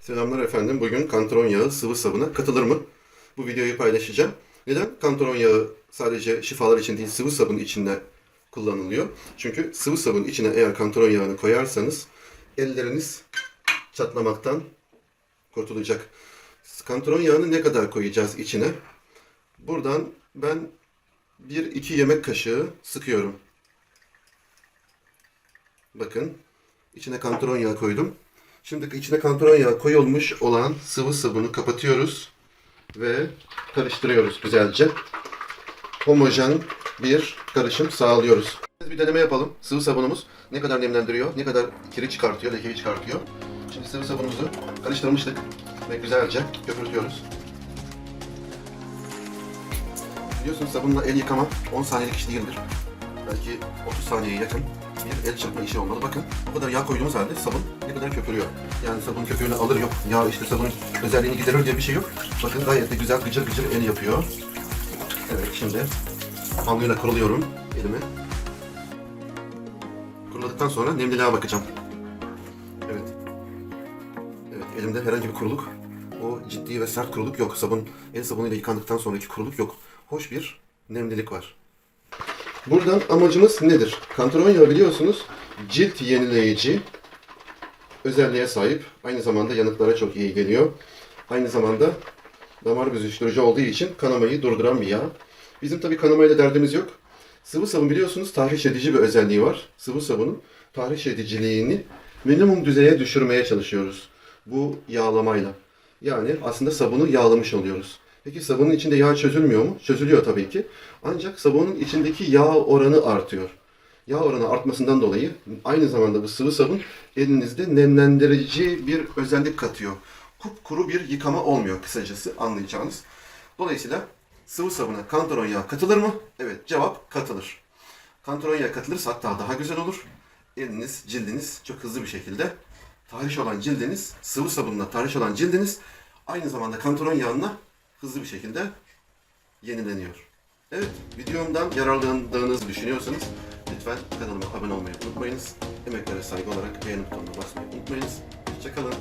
Selamlar efendim. Bugün kantron yağı sıvı sabuna katılır mı? Bu videoyu paylaşacağım. Neden? Kantron yağı sadece şifalar için değil sıvı sabun içinde kullanılıyor. Çünkü sıvı sabun içine eğer kantron yağını koyarsanız elleriniz çatlamaktan kurtulacak. Kantron yağını ne kadar koyacağız içine? Buradan ben 1-2 yemek kaşığı sıkıyorum. Bakın içine kantron yağı koydum. Şimdi içine kantron yağı koyulmuş olan sıvı sabunu kapatıyoruz ve karıştırıyoruz güzelce. Homojen bir karışım sağlıyoruz. Bir deneme yapalım. Sıvı sabunumuz ne kadar nemlendiriyor, ne kadar kiri çıkartıyor, lekeyi çıkartıyor. Şimdi sıvı sabunumuzu karıştırmıştık ve güzelce köpürtüyoruz. Biliyorsunuz sabunla el yıkama 10 saniyelik iş değildir. Belki 30 saniyeye yakın bir el çırpma işi olmalı. Bakın bu kadar yağ koyduğumuz halde sabun ne kadar köpürüyor. Yani sabun köpüğünü alır yok. Yağ işte sabunun özelliğini giderir diye bir şey yok. Bakın gayet de güzel gıcır gıcır el yapıyor. Evet şimdi havluyla kuruluyorum elimi. Kuruladıktan sonra nemliliğe bakacağım. Evet. Evet elimde herhangi bir kuruluk. O ciddi ve sert kuruluk yok. Sabun, el sabunuyla yıkandıktan sonraki kuruluk yok. Hoş bir nemlilik var. Buradan amacımız nedir? Kantron yağı biliyorsunuz cilt yenileyici özelliğe sahip. Aynı zamanda yanıklara çok iyi geliyor. Aynı zamanda damar büzüştürücü olduğu için kanamayı durduran bir yağ. Bizim tabii kanamayla derdimiz yok. Sıvı sabun biliyorsunuz tahriş edici bir özelliği var. Sıvı sabunun tahriş ediciliğini minimum düzeye düşürmeye çalışıyoruz. Bu yağlamayla. Yani aslında sabunu yağlamış oluyoruz. Peki sabunun içinde yağ çözülmüyor mu? Çözülüyor tabii ki. Ancak sabunun içindeki yağ oranı artıyor. Yağ oranı artmasından dolayı aynı zamanda bu sıvı sabun elinizde nemlendirici bir özellik katıyor. Kupkuru bir yıkama olmuyor kısacası anlayacağınız. Dolayısıyla sıvı sabuna kantron yağı katılır mı? Evet cevap katılır. Kantron yağı katılırsa hatta daha güzel olur. Eliniz, cildiniz çok hızlı bir şekilde tahriş olan cildiniz, sıvı sabunla tahriş olan cildiniz aynı zamanda kantron yağına hızlı bir şekilde yenileniyor. Evet, videomdan yararlandığınızı düşünüyorsanız lütfen kanalıma abone olmayı unutmayınız. Emeklere saygı olarak beğeni butonuna basmayı unutmayınız. Hoşçakalın.